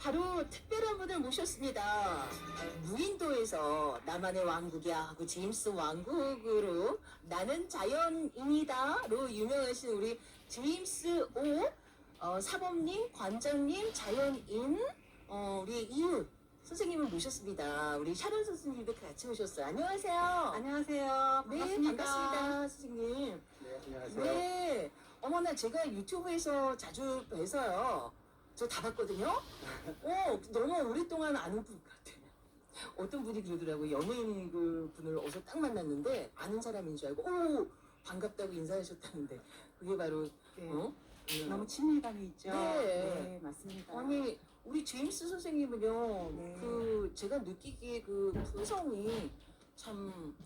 바로 특별한 분을 모셨습니다. 무인도에서 나만의 왕국이야 하고 제임스 왕국으로 나는 자연인이다로 유명하신 우리 제임스 오 어, 사범님, 관장님, 자연인 어, 우리 이웃 선생님을 모셨습니다. 우리 샤론 선생님도 같이 오셨어요. 안녕하세요. 안녕하세요. 네, 반갑습니다. 반갑습니다, 선생님. 네, 안녕하세요. 네. 어머나 제가 유튜브에서 자주 뵈서요. 저 다 봤거든요. 어, 너무 오랫동안 아는 분 같아요. 어떤 분이 그러더라고요. 연예인 그 분을 어디서 딱 만났는데 아는 사람인 줄 알고 오 반갑다고 인사하셨다는데 그게 바로 네, 어? 너무 친밀감이 있죠. 네. 맞습니다. 아니 우리 제임스 선생님은요 네. 그 제가 느끼기에 그 품성이 참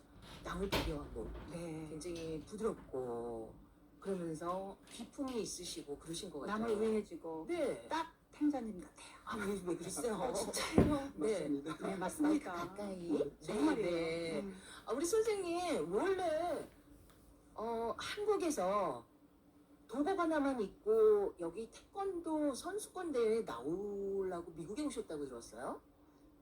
남을 비교하고 네. 굉장히 부드럽고 그러면서 기품이 있으시고 그러신 것 같아요. 남을 우애해주고 네. 딱 탱자님 같아요. 아, 왜, 왜 그랬어요? 어, 진짜요? 네. 맞습니다. 네, 마이크 맞습니다. 가까이. 정말이에요. 네. 음. 아, 우리 선생님 원래 어, 한국에서 도복 하나만 입고 여기 태권도 선수권 대회에 나오려고 미국에 오셨다고 들었어요?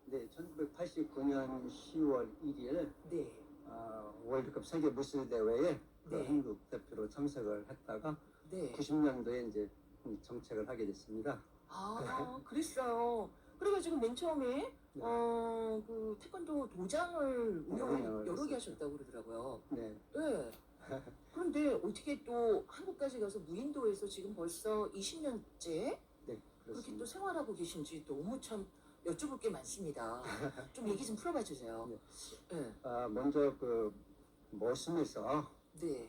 네, 1989년 10월 1일 네. 어, 월드컵 세계 무술 대회에 그 네. 한국 대표로 참석을 했다가 네. 90년도에 이제 정책을 하게 됐습니다. 아, 그랬어요. 그래가지고 맨 처음에 네. 어, 그 태권도 도장을 운영을 운영을 여러 개 했었죠. 하셨다고 그러더라고요. 네, 네. 그런데 어떻게 또 한국까지 가서 무인도에서 지금 벌써 20년째 네, 그렇게 또 그렇습니다. 생활하고 계신지 너무 참 여쭤볼 게 많습니다. 좀 얘기 좀 풀어봐 주세요. 네. 네. 아, 먼저 그 머슴에서 네.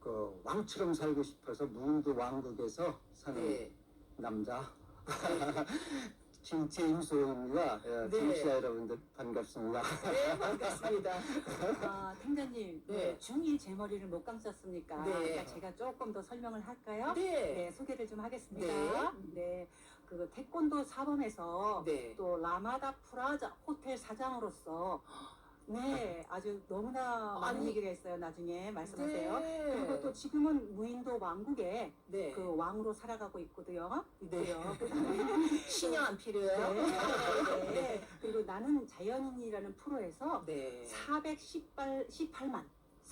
그 왕처럼 살고 싶어서 무인도 왕국에서 사는 네. 남자 김제임소입니다. 예, 네. 청취자 여러분들 반갑습니다. 네, 반갑습니다. 아, 탱자님, 네. 네. 중2 제 머리를 못 감쌌습니까? 네. 그러니까 제가 조금 더 설명을 할까요? 네. 네, 소개를 좀 하겠습니다. 네. 네. 그 태권도 사범에서 네. 또 라마다 프라자 호텔 사장으로서 네, 아주 너무나 많은 아니. 얘기를 했어요. 나중에 말씀하세요. 네. 그리고 또 지금은 무인도 왕국에 네. 그 왕으로 살아가고 있거든요. 네. 신여 안 필요해요? 네. 네. 그리고 나는 자연인이라는 프로에서 네. 418, 18만,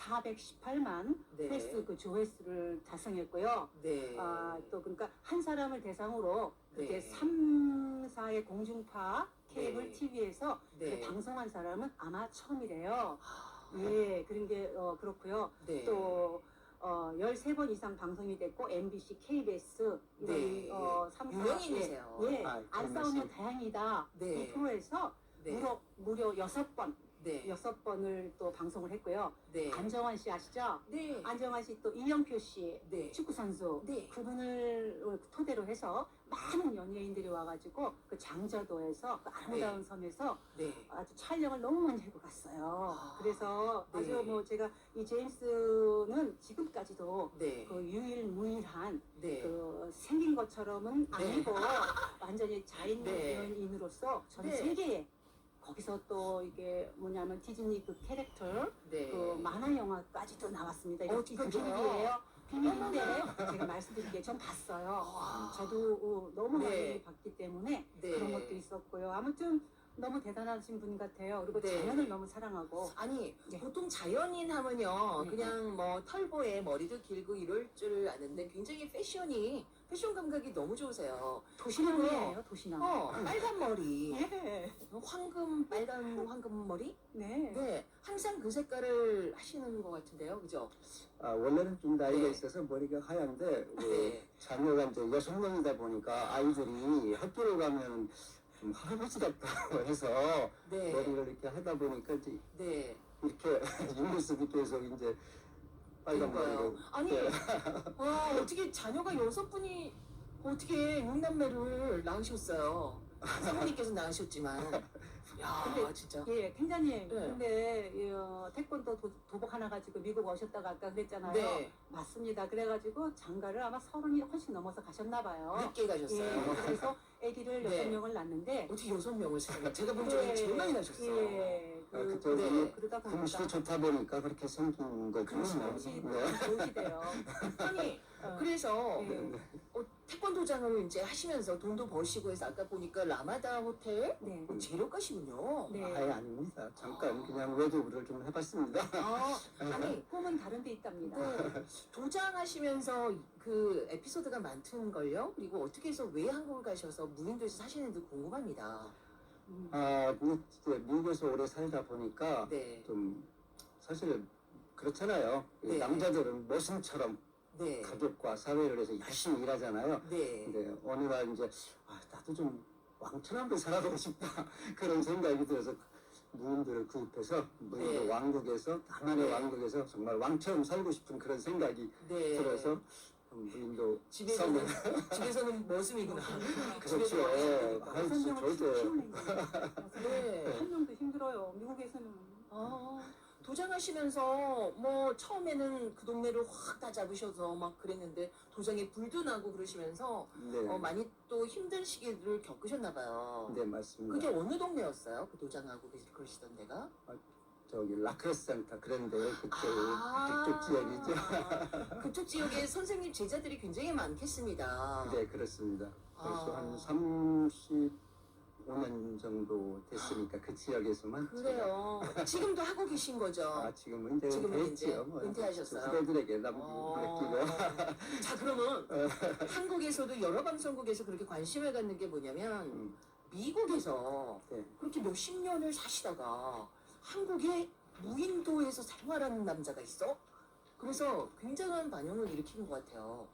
418만 네. 횟수 그 조회수를 달성했고요. 네. 아, 또 그러니까 한 사람을 대상으로 그렇게 네. 3사의 공중파 케이블 네. TV에서 네. 방송한 사람은 아마 처음이래요. 아, 예, 그런 게 어, 그렇고요. 네. 또 어, 13번 이상 방송이 됐고 MBC, KBS 이런 네. 어, 3사 유명인이세요. 예, 예. 아, 안 싸우면. 다행이다. 네. 이 프로에서 네. 무려 무려 여섯 번 네. 여섯 번을 또 방송을 했고요. 네. 안정환 씨 아시죠? 네. 안정환 씨 또 이영표 씨 네. 축구 선수 네. 그분을 토대로 해서 많은 연예인들이 와가지고 그 장저도에서 그 아름다운 섬에서 네. 아주 촬영을 너무 많이 하고 갔어요. 아, 그래서 네. 아주 뭐 제가 이 제임스는 지금까지도 네. 그 유일무이한 네. 그 생긴 것처럼은 아니고 완전히 네. 자연인으로서 전 네. 세계에 거기서 또 이게 뭐냐면 디즈니 그 캐릭터 네. 그 만화 영화까지도 나왔습니다. 이거 어, 이거 진짜요? 비밀이에요. 비밀인데 제가 말씀드릴게요. 전 봤어요. 와. 저도 어, 너무 네. 많이 봤기 때문에 네. 그런 것도 있었고요. 아무튼 너무 대단하신 분 같아요. 그리고 네. 자연을 너무 사랑하고 아니 네. 보통 자연인 하면요 네. 그냥 뭐 털보에 머리도 길고 이럴 줄 아는데 굉장히 패션이 패션 감각이 너무 좋으세요. 도시남이에요. 도시남. 어 빨간 머리, 예. 황금 빨간 황금 머리. 네. 네 항상 그 색깔을 하시는 것 같은데요, 그죠? 아, 원래는 좀 나이가 네. 있어서 머리가 하얀데 그 네. 자녀가 이제 여섯 명이다 보니까 아이들이 학교를 가면 좀 할아버지 같다고 해서 네. 머리를 이렇게 하다 보니까 이제 네. 이렇게 윗모습이 계속 이제 빨간 그러니까요. 머리로 아니 네. 와 어떻게 자녀가 여섯 분이 어떻게 육남매를 낳으셨어요? 사모님께서 낳으셨지만 야 근데 진짜 예, 팀장님. 네. 근데 이, 어, 태권도 도, 도복 하나 가지고 미국 오셨다가 아까 그랬잖아요. 네 맞습니다. 그래가지고 장가를 아마 서른이 훨씬 넘어서 가셨나 봐요. 늦게 가셨어요. 예, 그래서 아기를 네. 여섯 명을 낳는데 어떻게 여섯 명을 생각? 제가 본 적에 예, 제일 많이 나셨어요. 예, 아, 그, 그쵸. 네. 그러다 보니까 좋다 보니까 그렇게 생긴 거죠. 그렇죠. 금시 네. 좋으시대요. 아니 어, 그래서 예. 어, 태권도장을 이제 하시면서 돈도 버시고 해서 아까 보니까 라마다 호텔 네. 재료가시군요. 네. 아예 아닙니다. 잠깐 그냥 외도부를 좀 해봤습니다. 아, 아니 꿈은 다른 데 있답니다. 네. 도장하시면서 그 에피소드가 많던 걸요. 그리고 어떻게 해서 왜 한국을 가셔서 무인도에서 사시는지 궁금합니다. 음. 아, 미국에서 오래 살다 보니까 네, 좀 사실 그렇잖아요. 이 네. 남자들은 모습처럼 네, 가족과 사회를 위해서 열심히 일하잖아요. 네, 근데 어느 날 이제 아, 나도 좀 왕처럼 살아보고 싶다 그런 생각이 들어서 무인도를 구입해서 무인도 네. 왕국에서 나만의 네. 왕국에서 정말 왕처럼 살고 싶은 그런 생각이 네. 들어서 무인도 집에서는 집에서는 머슴이구나. 그렇죠. 명을. 키우는 거예요. 네. 한 명도 힘들어요. 미국에서는. 아, 도장하시면서 뭐 처음에는 그 동네를 확 다 잡으셔서 막 그랬는데 도장에 불도 나고 그러시면서 네, 어, 많이 또 힘든 시기를 겪으셨나 봐요. 네 맞습니다. 그게 어느 동네였어요? 그 도장하고 그- 그러시던 데가? 저기 라크레스 센터 그런데 그쪽 아. 그쪽 지역이죠. 그쪽 지역에 선생님 제자들이 굉장히 많겠습니다. 네 그렇습니다. 그래서 아. 한 35년 정도 됐으니까 그 지역에서만 그래요. 지금도 하고 계신 거죠? 제가- 아 지금은 이제 지금은. 이제 뭐. 은퇴하셨어요? 후배들에게 남 어. 자 그러면 한국에서도 여러 방송국에서 그렇게 관심을 갖는 게 뭐냐면 음, 미국에서 네. 그렇게 몇십 년을 사시다가 한국에 무인도에서 생활하는 남자가 있어? 그래서 굉장한 반영을 일으키는 것 같아요.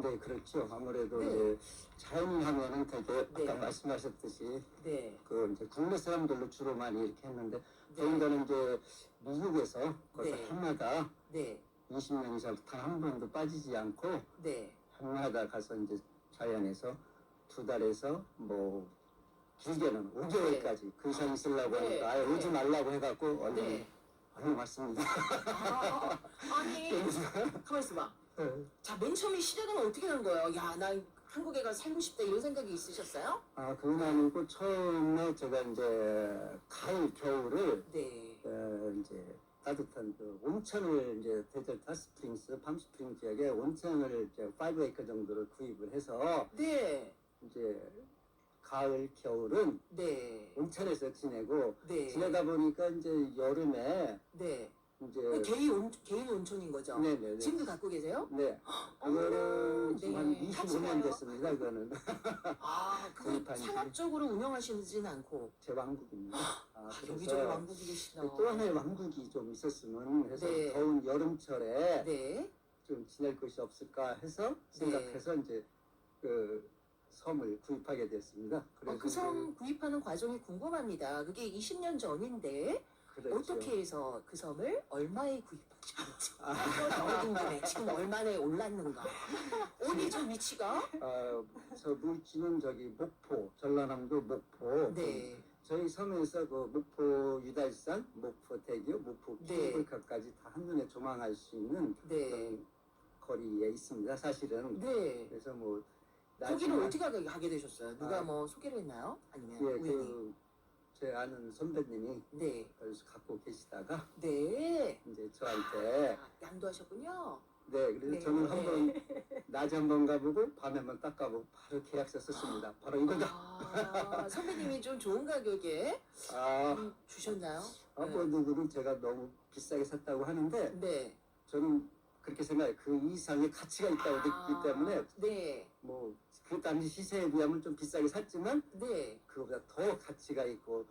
네 그렇죠. 아무래도 네. 이제 자연 하면은 되게 아까 네. 말씀하셨듯이 네. 그 이제 국내 사람들로 주로 많이 이렇게 했는데 네. 더군다나 이제 미국에서 거의 네. 해마다 네. 20년 이상 단 한 번도 빠지지 않고 네. 해마다 가서 이제 자연에서 두 달에서 뭐 길게는 5개월까지 그 이상 있으려고 네. 하니까 아예 네. 오지 말라고 해갖고 얼른 네. 얼른 왔습니다. 아, 아니, 가만 있어봐. 자, 맨 처음에 시작은 어떻게 된 거예요? 야, 나 한국에 가서 살고 싶다 이런 생각이 있으셨어요? 아 그건 아니고 처음에 제가 이제 가을 겨울을 네. 어, 이제 따뜻한 그 온천을 이제 데절타 스프링스 팜스프링 지역에 온천을 이제 5에이커 정도를 구입을 해서 네. 이제 가을 겨울은 네. 온천에서 지내고 네. 지내다 보니까 이제 여름에 네. 이제 그 개인 온 개인 온천인 거죠? 네네네 지금도 갖고 계세요? 네 그거는 지금 한 네. 25년 됐습니다 아, 구입한 지. 상업적으로 운영하시진 않고 제 왕국입니다 아, 아, 그래서 여기저기 왕국이 계시다. 또 하나의 왕국이 좀 있었으면 해서 네. 더운 여름철에 네. 좀 지낼 곳이 없을까 해서 생각해서 이제 그 섬을 구입하게 됐습니다. 그래서 그섬 구입하는 과정이 궁금합니다. 그게 20년 전인데 그랬죠. 어떻게 해서 그 섬을 얼마에 구입하셨는지 아, 너무 궁금해. 지금 얼마에 올랐는가? 어디죠 위치가? 아, 저 물지는 저기 목포, 전라남도 목포. 네. 저희 섬에서 그 목포 유달산, 목포 대교, 목포 네. 케이블카까지 다 한눈에 조망할 수 있는 네. 그런 거리에 있습니다. 사실은. 네. 그래서 뭐 거기를 나중에- 어떻게 가게- 되셨어요? 누가 아. 뭐 소개를 했나요? 아니면 예, 우연히? 그, 제 아는 선배님이 네. 그래서 갖고 계시다가 네. 이제 저한테 아, 양도하셨군요. 네, 그래서 네. 저는 한번 낮에 한번 가보고 밤에 한번 딱 가보고 바로 계약서 썼습니다. 바로 이거다. 아, 선배님이 좀 좋은 가격에 아, 음, 주셨나요? 아, 뭐 누구는 제가 너무 비싸게 샀다고 하는데 네. 저는 그렇게 생각해요. 그 이상의 가치가 있다고 느끼기 때문에 네. 뭐 그 당시 시세에 비하면 좀 비싸게 샀지만 네. 그거보다 더 가치가 있고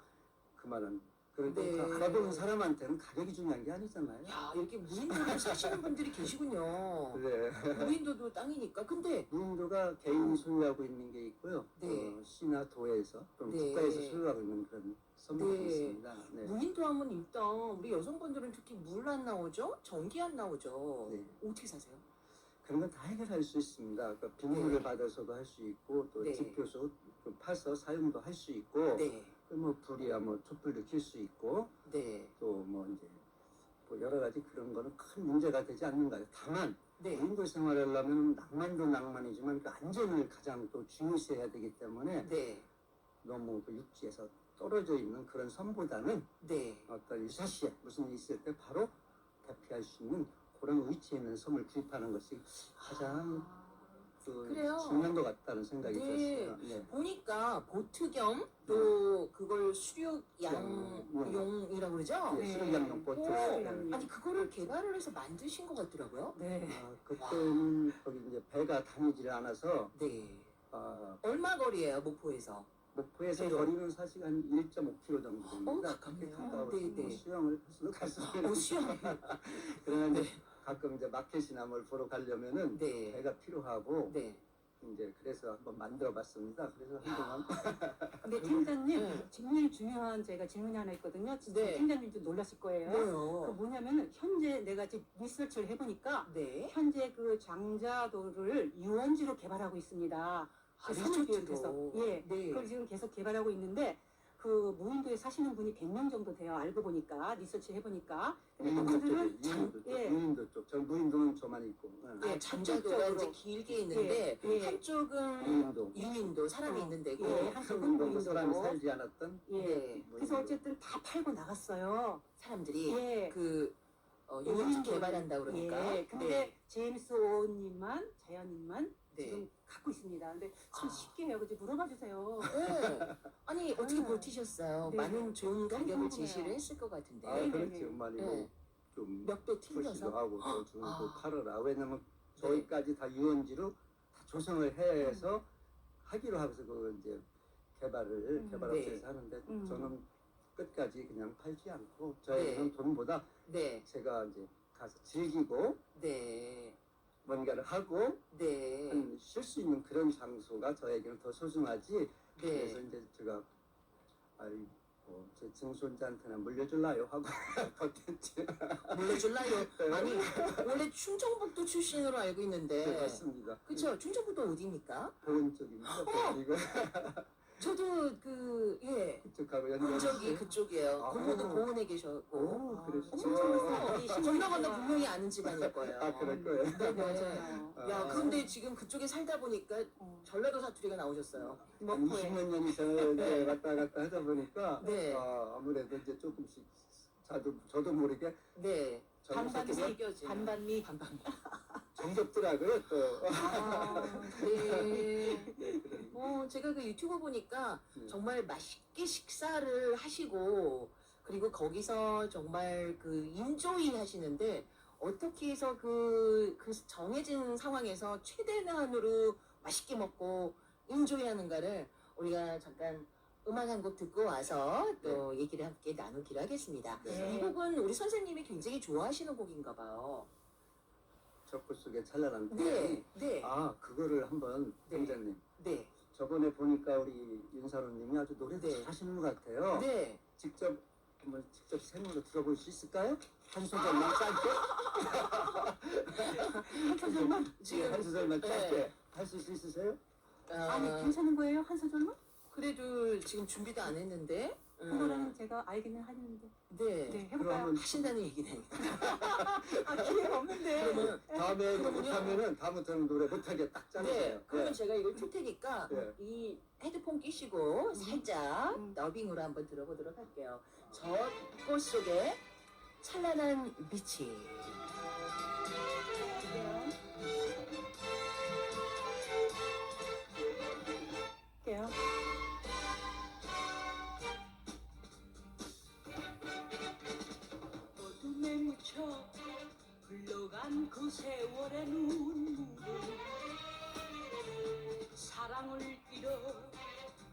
그 말은 그런데 네. 그 알아보는 사람한테는 가격이 중요한 게 아니잖아요. 야, 이렇게 무인도를 사시는 분들이 계시군요. 네. 무인도도 땅이니까. 근데 무인도가 개인이 소유하고 있는 게 있고요. 네. 어, 시나 도에서 또는 네. 국가에서 소유하고 있는 그런 선물이 네. 있습니다. 네. 무인도 하면 일단 우리 여성분들은 특히 물 안 나오죠? 전기 안 나오죠? 네. 어떻게 사세요? 그런 건 다 해결할 수 있습니다. 그러니까 비밀을 네. 받아서도 할 수 있고 또 네. 지표소 그 파서 사용도 할 수 있고 네. 또뭐 불이야 뭐 촛불도 켤 수 있고 네. 또 뭐 이제 뭐 여러 가지 그런 거는 큰 문제가 되지 않는가. 다만 네. 무인도 생활하려면 낭만도 낭만이지만 그 안전을 가장 또 중요시해야 되기 때문에 네. 너무 그 육지에서 떨어져 있는 그런 섬보다는 네. 어떤 일사시에 무슨 일이 있을 때 바로 대피할 수 있는 그런 위치에 있는 섬을 구입하는 것이 가장 아, 그 그래요? 중요한 것 같다는 생각이 네. 들었어요. 네. 보니까 보트 겸 또 그걸 수륙 양, 양용이라고 그러죠? 네, 수륙양 용 보트. 오, 네. 아니 그거를 개발을 해서 만드신 것 같더라고요. 네. 아, 그때는 거기 이제 배가 다니질 않아서 네. 아, 얼마 거리예요 목포에서? 목포에서 네. 거리는 사실 한 1.5km 정도 됩니다. 어, 가깝네요. 오시면 네, 뭐 네. 수영을 할갈 수도 어 수영. 그러나 이제 네. 가끔 이제 마켓이나 뭘 보러 가려면은 네. 배가 필요하고 네. 이제 그래서 한번 만들어봤습니다. 그래서 한동안 근데 팀장님 네. 정말 중요한 제가 질문이 하나 있거든요. 진짜 네. 팀장님도 놀라실 거예요. 그 뭐요? 뭐냐면은 현재 내가 지금 리서치를 해보니까 네. 현재 그 장자도를 유원지로 개발하고 있습니다. 그 산을 비롯해서 예, 네. 그걸 지금 계속 개발하고 있는데 그 무인도에 사시는 분이 100명 정도 돼요. 알고 보니까 리서치 해보니까. 근데 무인도 쪽에 그분들은 장, 무인도 쪽, 예, 무인도 쪽, 전 무인도는 저만 있고 응. 네, 아, 전적으로. 이제 길게 있는데 예, 예. 한쪽은 무인도. 유인도 사람이 어, 있는 데고 예, 한쪽은 무인도 무인도고. 사람이 살지 않았던 예. 네. 그래서 어쨌든 다 팔고 나갔어요. 사람들이 예. 그 어, 유인도. 개발한다 그러니까. 예. 근데 네. 제임스 오님만 자연인만 네. 지금 갖고 있습니다. 근데 참 아. 쉽게 해요. 그지 물어봐 주세요. 네. 아니 어떻게 네. 버티셨어요? 네. 많은 좋은 가격을 궁금해요. 제시를 했을 것 같은데 아 네, 네, 네. 많이 네. 뭐좀 몇배 푸시도 튕겨서 하고 또 주고 아. 팔아라. 왜냐면 저희까지 다 유원지로 다 조성을 해서 하기로 하고서 그 이제 개발을 음, 개발업체에서 네. 하는데 음. 저는 끝까지 그냥 팔지 않고 저희는 네. 돈보다 네, 제가 이제 가서 즐기고 네, 뭔가를 하고 네, 쉴 수 있는 그런 장소가 저에게는 더 소중하지. 그래서 네. 이제 제가 아이 뭐제 증손자한테나 물려줄라요 하고 버텼지. 물려줄라요? 네. 아니 원래 충청북도 출신으로 알고 네, 있는데 맞습니다. 그쵸? 충청북도 어디입니까? 보은 쪽입니다. 그리고 저도 그 예. 그쪽하고 본적이 연결이 그쪽이에요. 아. 고모도 고원에 계셨고. 오, 그러시죠. 어머, 이 건너 건너. 분명히 아는 집안일 거예요. 아 그럴 거예요. 네, 네. 맞아요. 아. 야, 그런데 지금 그쪽에 살다 보니까 어. 전라도 사투리가 나오셨어요. 한 목포에. 20몇 년이 저 이제 왔다 갔다 하다 보니까 네. 아, 아무래도 이제 조금씩 저도 저도 모르게 네. 껴지. 반반미. 반반미. 정겹더라고요 또. 아, 네. 네, 그런. 어, 제가 그 유튜브 보니까 네. 정말 맛있게 식사를 하시고 그리고 거기서 정말 그 인조이 하시는데 어떻게 해서 그, 그 정해진 상황에서 최대한으로 맛있게 먹고 인조이 하는가를 우리가 잠깐 음악 한 곡 듣고 와서 또 얘기를 함께 나누기로 하겠습니다. 네. 이 곡은 우리 선생님이 굉장히 좋아하시는 곡인가 봐요. 척구 속에 찬란한 태양. 네, 네, 아 그거를 한번 네. 팀장님 네, 저번에 보니까 우리 윤사로님이 아주 노래 네. 잘하시는 것 같아요. 네. 직접 한번 직접 생으로 들어볼 수 있을까요? 한 소절만 짧게. 한 소절만? 네, 지금 한 소절만 네. 짧게 하실 수 있으세요? 아니 아, 괜찮은 거예요? 한 소절만? 그래도 지금 준비도 안 했는데. 음, 그거는 제가 알기는 하는데. 네. 네, 해볼까요? 그러면 하신다는 얘기네. 아, 기회가 없는데. 그러면 다음에 그러면요. 못하면은 다음부터는 노래 못하게 딱 짜주세요. 네. 그러면 제가 이걸 틀 테니까 네. 이 헤드폰 끼시고 살짝 음. 더빙으로 한번 들어보도록 할게요. 저 꽃 속에 찬란한 빛이. 그 세월의 눈물은 사랑을 잃어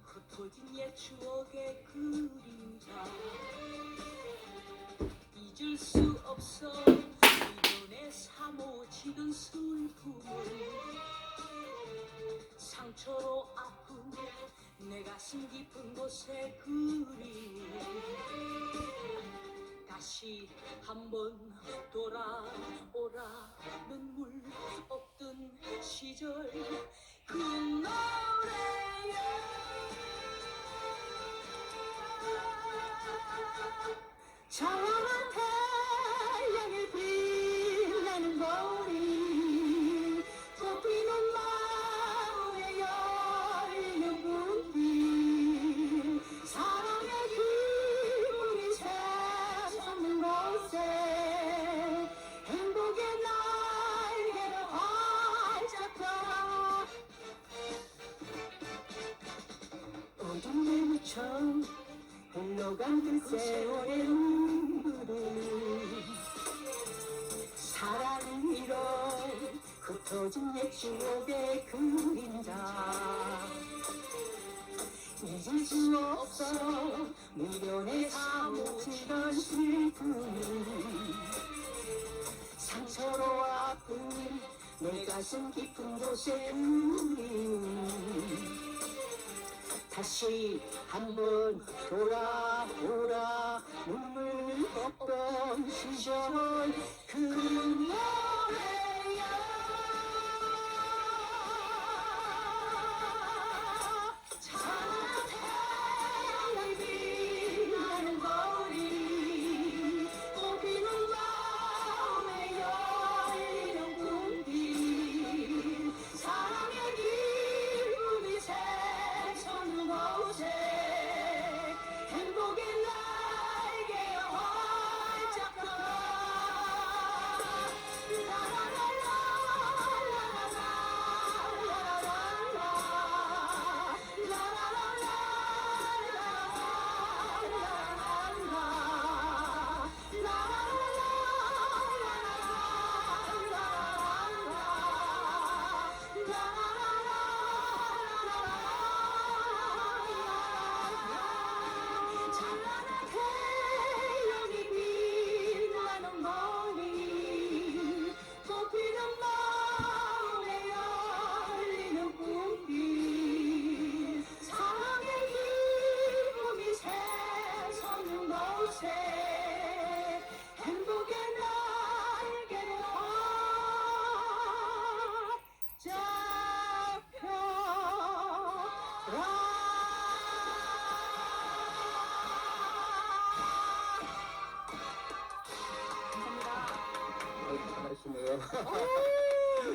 흩어진 옛 추억의 그림자. 잊을 수 없어 이전에 사모치던 슬픔을 상처로 아픈 내 가슴 깊은 곳에 그리운 다시 한번 돌아오라. 눈물 없던 시절 그 노래에 찬 잊을 수 없어 미련에 사무치던 슬픔을 상처로 아픈 내 가슴 깊은 곳에 우리 다시 한번 돌아오라. 눈물 걷던 시절 그노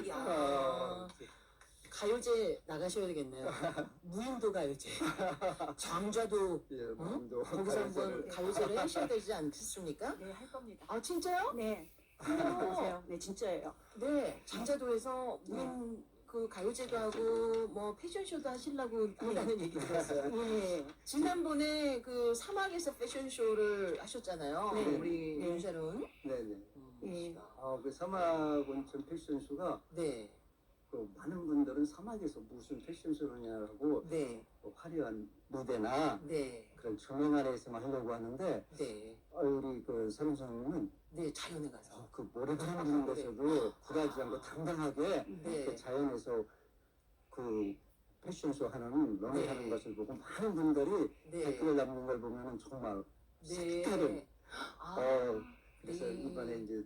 야. 아, 가요제 나가셔야 되겠네요. 무인도 가요제. 장자도 예, 응? 마음도 거기서 한번 가요제를. 가요제를 하셔야 되지 않겠습니까? 네, 할 겁니다. 아 진짜요? 네. 오. 보세요. 네, 진짜예요. 네, 장자도에서 무인 그 가요제도 하고 뭐 패션쇼도 하시려고 한다는 얘기 들었어요. 네. 지난번에 그 사막에서 패션쇼를 하셨잖아요. 네. 우리 네. 윤샤론. 네네. 예. 아, 그 사막 온천 패션쇼가 네, 그 많은 분들은 사막에서 무슨 패션쇼냐고 네, 뭐 화려한 무대나 네, 그런 조명 아래에서만 하려고 하는데 네, 어, 우리 그 선생님은 네, 자연에 가서. 어, 그 모래 부는 데서도 굴하지 않고 당당하게 네, 그 자연에서 그 패션쇼 하는 런을 네. 하는 것을 보고 많은 분들이 네, 댓글을 남는 걸 보면은 정말 네. 색다른 아, 어, 그래서 네. 이번에 이제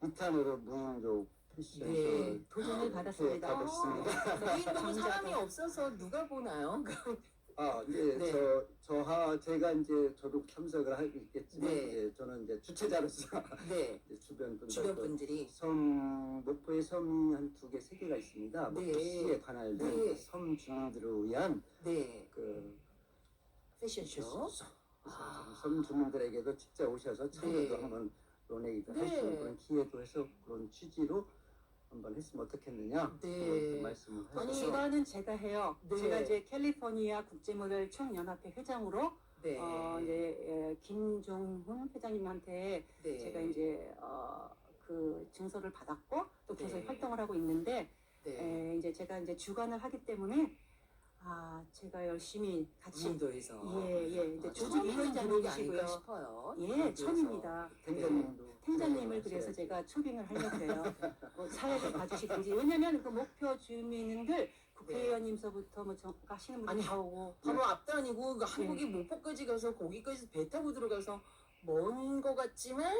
2탄으로 무인도 패션쇼 네. 도전을 받았습니다. 가고 있습니다. 무인도는. 사람이 없어서 누가 보나요? 아, 이제 네. 저 저하 제가 이제 저도 참석을 하겠지만 네. 이제 저는 이제 주최자로서 네, 이제 주변 분들 주변 또 분들이. 섬 목포에 섬이 한 두 개, 세 개가 있습니다. 네. 목포시에 관할된 네. 그섬 주민들을 위한 네, 그 패션쇼. 그래서 아. 섬 주민들에게도 직접 오셔서 참여도 네. 한번 논의도 네. 하시고 그런 기회도 해서 그런 취지로 한번 했으면 어떻겠느냐 네. 그런 말씀을 아니, 해서 이거는 제가 해요. 네. 제가 이제 캘리포니아 국제모델 총연합회 회장으로 네, 어, 이제 예, 김종훈 회장님한테 네. 제가 이제 어, 그 증서를 받았고 또 계속 네. 활동을 하고 있는데 네. 에, 이제 제가 이제 주관을 하기 때문에 아 제가 열심히 같이 무인도에서. 예 예 이제 아, 조직 하는 기록이 아닐까 위원장님이시고요. 싶어요. 예. 처음입니다. 탱자님도 팀장님을 그래서 제가 초빙을 하려고 해요. 뭐 사회를 봐주시든지 왜냐면 그 목표 주민들 국회의원님서부터 뭐 정, 하시는 분들 아니, 다 오고 바로 앞도 아니고 그 한국이 목포까지 가서 거기까지 배 타고 들어가서 먼 거 같지만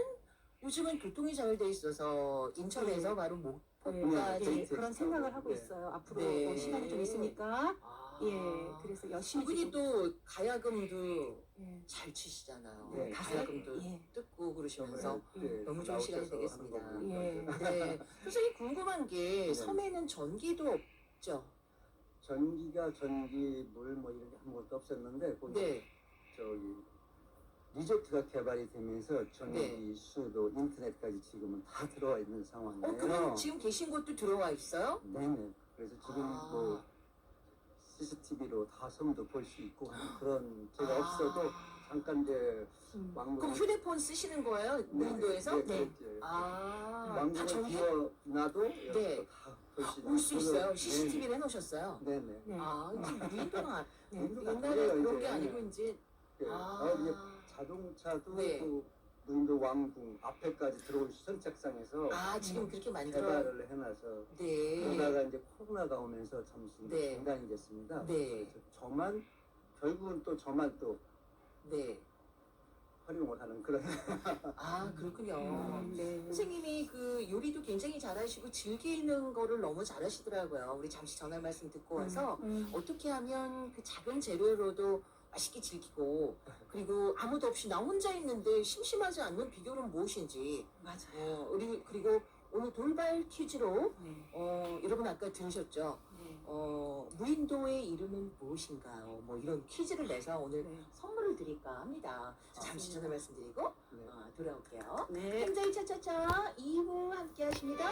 요즘은 교통이 잘 돼 있어서 인천에서 네. 바로 예, 목포까지 예, 그런 생각을 하고 있어요. 앞으로 네. 뭐 시간이 좀 있으니까 아. 예 그래서 열심히 그분이 지금 또 가야금도 예, 잘 치시잖아요. 네. 가야금도 예. 듣고 그러시면서 네. 너무 좋은 시간이 되겠습니다. 예. 네. 선생님 궁금한 게 네. 섬에는 전기도 없죠? 전기가 전기 물 뭐 이런 게 아무것도 없었는데 거기 네. 저기 리조트가 개발이 되면서 전기 네. 수도 인터넷까지 지금은 다 들어와 있는 상황이에요. 어, 그럼 지금 계신 곳도 들어와 있어요? 네네. 그래서 지금 아. 뭐 CCTV로 다 섬도 볼 수 있고 하는 그런 제가 아. 없어도 잠깐 이제 음. 왕국 그럼 휴대폰 쓰시는 거예요? 네, 네. 그렇죠. 아, 다 왕국을 정해? 비워놔도 네. 다볼수 볼수 있어요. CCTV를 해놓으셨어요. 네네. 네. 아, 이제 무인도가 네. 옛날에 그런 게 이제. 아니고 이제 네. 아, 어, 이제 자동차도 네. 또 무인도 왕궁 앞에까지 들어올 수 선착장에서 아 지금 그렇게 만들어. 개발을 해놔서 네. 그러다가 이제 코로나가 오면서 잠시 네. 중단이 됐습니다. 네. 그래서 저만 결국은 또 저만 또 네. 활용을 하는 그런 아 그렇군요. 음, 네. 선생님이 그 요리도 굉장히 잘하시고 즐기는 거를 너무 잘하시더라고요. 우리 잠시 전화 말씀 듣고 와서 음. 어떻게 하면 그 작은 재료로도 맛있게 즐기고 그리고 아무도 없이 나 혼자 있는데 심심하지 않는 비결은 무엇인지 맞아요. 어, 우리 그리고 오늘 돌발 퀴즈로 네. 어, 여러분 아까 들으셨죠? 네. 어, 무인도의 이름은 무엇인가요? 뭐 이런 퀴즈를 내서 오늘 네. 선물을 드릴까 합니다. 잠시 전화 말씀드리고 네. 어, 돌아올게요. 네. 현자의 차차차 2부 함께 하십니다.